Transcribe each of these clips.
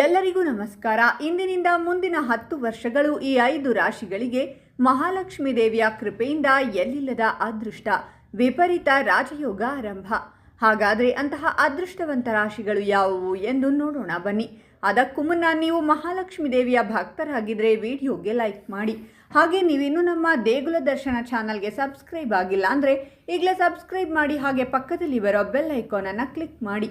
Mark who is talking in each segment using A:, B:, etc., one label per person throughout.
A: ಎಲ್ಲರಿಗೂ ನಮಸ್ಕಾರ. ಇಂದಿನಿಂದ ಮುಂದಿನ ಹತ್ತು ವರ್ಷಗಳು ಈ ಐದು ರಾಶಿಗಳಿಗೆ ಮಹಾಲಕ್ಷ್ಮಿ ದೇವಿಯ ಕೃಪೆಯಿಂದ ಎಲ್ಲಿಲ್ಲದ ಅದೃಷ್ಟ? ವಿಪರೀತ ರಾಜಯೋಗ ಆರಂಭ. ಹಾಗಾದರೆ ಅಂತಹ ಅದೃಷ್ಟವಂತ ರಾಶಿಗಳು ಯಾವುವು ಎಂದು ನೋಡೋಣ ಬನ್ನಿ. ಅದಕ್ಕೂ ಮುನ್ನ ನೀವು ಮಹಾಲಕ್ಷ್ಮಿ ದೇವಿಯ ಭಕ್ತರಾಗಿದ್ದರೆ ವಿಡಿಯೋಗೆ ಲೈಕ್ ಮಾಡಿ. ಹಾಗೆ ನೀವಿನ್ನು ನಮ್ಮ ದೇಗುಲ ದರ್ಶನ ಚಾನಲ್ಗೆ ಸಬ್ಸ್ಕ್ರೈಬ್ ಆಗಿಲ್ಲ ಅಂದರೆ ಈಗಲೇ ಸಬ್ಸ್ಕ್ರೈಬ್ ಮಾಡಿ ಹಾಗೆ ಪಕ್ಕದಲ್ಲಿ ಬರೋ ಬೆಲ್ ಐಕಾನನ್ನು ಕ್ಲಿಕ್ ಮಾಡಿ.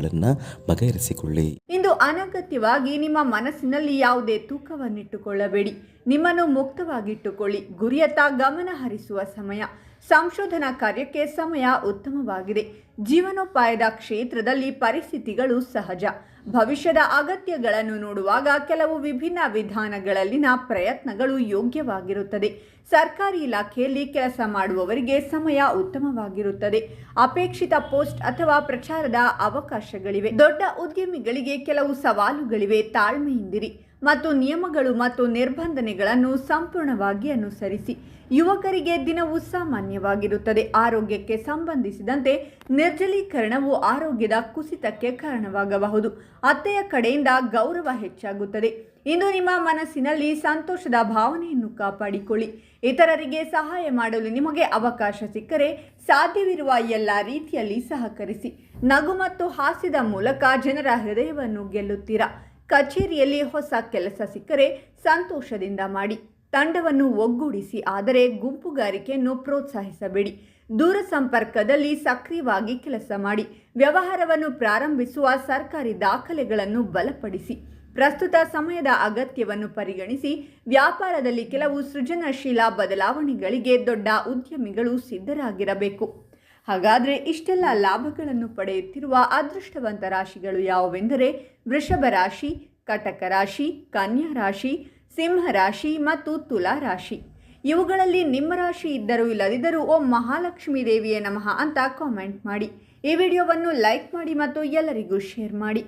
B: ಸಮಸ್ಯೆಗಳನ್ನು ಬಗೆಹರಿಸಿಕೊಳ್ಳಿ.
A: ಇಂದು ಅನಗತ್ಯವಾಗಿ ನಿಮ್ಮ ಮನಸ್ಸಿನಲ್ಲಿ ಯಾವುದೇ ತೂಕವನ್ನಿಟ್ಟುಕೊಳ್ಳಬೇಡಿ. ನಿಮ್ಮನ್ನು ಮುಕ್ತವಾಗಿಟ್ಟುಕೊಳ್ಳಿ. ಗುರಿಯತ್ತ ಗಮನ ಹರಿಸುವ ಸಮಯ. ಸಂಶೋಧನಾ ಕಾರ್ಯಕ್ಕೆ ಸಮಯ ಉತ್ತಮವಾಗಿದೆ. ಜೀವನೋಪಾಯದ ಕ್ಷೇತ್ರದಲ್ಲಿ ಪರಿಸ್ಥಿತಿಗಳು ಸಹಜ. ಭವಿಷ್ಯದ ಅಗತ್ಯಗಳನ್ನು ನೋಡುವಾಗ ಕೆಲವು ವಿಭಿನ್ನ ವಿಧಾನಗಳಲ್ಲಿನ ಪ್ರಯತ್ನಗಳು ಯೋಗ್ಯವಾಗಿರುತ್ತದೆ. ಸರ್ಕಾರಿ ಇಲಾಖೆಯಲ್ಲಿ ಕೆಲಸ ಮಾಡುವವರಿಗೆ ಸಮಯ ಉತ್ತಮವಾಗಿರುತ್ತದೆ. ಅಪೇಕ್ಷಿತ ಪೋಸ್ಟ್ ಅಥವಾ ಪ್ರಚಾರದ ಅವಕಾಶಗಳಿವೆ. ದೊಡ್ಡ ಉದ್ಯಮಿಗಳಿಗೆ ಕೆಲವು ಸವಾಲುಗಳಿವೆ. ತಾಳ್ಮೆಯಿಂದಿರಿ. ಮತ್ತು ನಿಯಮಗಳು ಮತ್ತು ನಿರ್ಬಂಧನೆಗಳನ್ನು ಸಂಪೂರ್ಣವಾಗಿ ಅನುಸರಿಸಿ. ಯುವಕರಿಗೆ ದಿನವು ಸಾಮಾನ್ಯವಾಗಿರುತ್ತದೆ. ಆರೋಗ್ಯಕ್ಕೆ ಸಂಬಂಧಿಸಿದಂತೆ ನಿರ್ಜಲೀಕರಣವು ಆರೋಗ್ಯದ ಕುಸಿತಕ್ಕೆ ಕಾರಣವಾಗಬಹುದು. ಅತ್ತೆಯ ಕಡೆಯಿಂದ ಗೌರವ ಹೆಚ್ಚಾಗುತ್ತದೆ. ಇಂದು ನಿಮ್ಮ ಮನಸ್ಸಿನಲ್ಲಿ ಸಂತೋಷದ ಭಾವನೆಯನ್ನು ಕಾಪಾಡಿಕೊಳ್ಳಿ. ಇತರರಿಗೆ ಸಹಾಯ ಮಾಡಲು ನಿಮಗೆ ಅವಕಾಶ ಸಿಕ್ಕರೆ ಸಾಧ್ಯವಿರುವ ಎಲ್ಲ ರೀತಿಯಲ್ಲಿ ಸಹಕರಿಸಿ. ನಗು ಮತ್ತು ಹಾಸ್ಯದ ಮೂಲಕ ಜನರ ಹೃದಯವನ್ನು ಗೆಲ್ಲುತ್ತೀರಾ? ಕಚೇರಿಯಲ್ಲಿ ಹೊಸ ಕೆಲಸ ಸಿಕ್ಕರೆ ಸಂತೋಷದಿಂದ ಮಾಡಿ. ತಂಡವನ್ನು ಒಗ್ಗೂಡಿಸಿ, ಆದರೆ ಗುಂಪುಗಾರಿಕೆಯನ್ನು ಪ್ರೋತ್ಸಾಹಿಸಬೇಡಿ. ದೂರ ಸಂಪರ್ಕದಲ್ಲಿ ಸಕ್ರಿಯವಾಗಿ ಕೆಲಸ ಮಾಡಿ. ವ್ಯವಹಾರವನ್ನು ಪ್ರಾರಂಭಿಸುವ ಸರ್ಕಾರಿ ದಾಖಲೆಗಳನ್ನು ಬಲಪಡಿಸಿ. ಪ್ರಸ್ತುತ ಸಮಯದ ಅಗತ್ಯವನ್ನು ಪರಿಗಣಿಸಿ, ವ್ಯಾಪಾರದಲ್ಲಿ ಕೆಲವು ಸೃಜನಶೀಲ ಬದಲಾವಣೆಗಳಿಗೆ ದೊಡ್ಡ ಉದ್ಯಮಿಗಳು ಸಿದ್ಧರಾಗಿರಬೇಕು. ಹಾಗಾದರೆ ಇಷ್ಟೆಲ್ಲ ಲಾಭಗಳನ್ನು ಪಡೆಯುತ್ತಿರುವ ಅದೃಷ್ಟವಂತ ರಾಶಿಗಳು ಯಾವುವೆಂದರೆ ವೃಷಭ ರಾಶಿ, ಕಟಕ ರಾಶಿ, ಕನ್ಯಾ ರಾಶಿ, ಸಿಂಹ ರಾಶಿ ಮತ್ತು ತುಲಾ ರಾಶಿ. ಇವುಗಳಲ್ಲಿ ನಿಮ್ಮ ರಾಶಿ ಇದ್ದರೂ ಇಲ್ಲದಿದ್ದರೂ ಓಂ ಮಹಾಲಕ್ಷ್ಮೀ ದೇವಿಯೇ ನಮಃ ಅಂತ ಕಾಮೆಂಟ್ ಮಾಡಿ. ಈ ವಿಡಿಯೋವನ್ನು ಲೈಕ್ ಮಾಡಿ ಮತ್ತು ಎಲ್ಲರಿಗೂ ಶೇರ್ ಮಾಡಿ.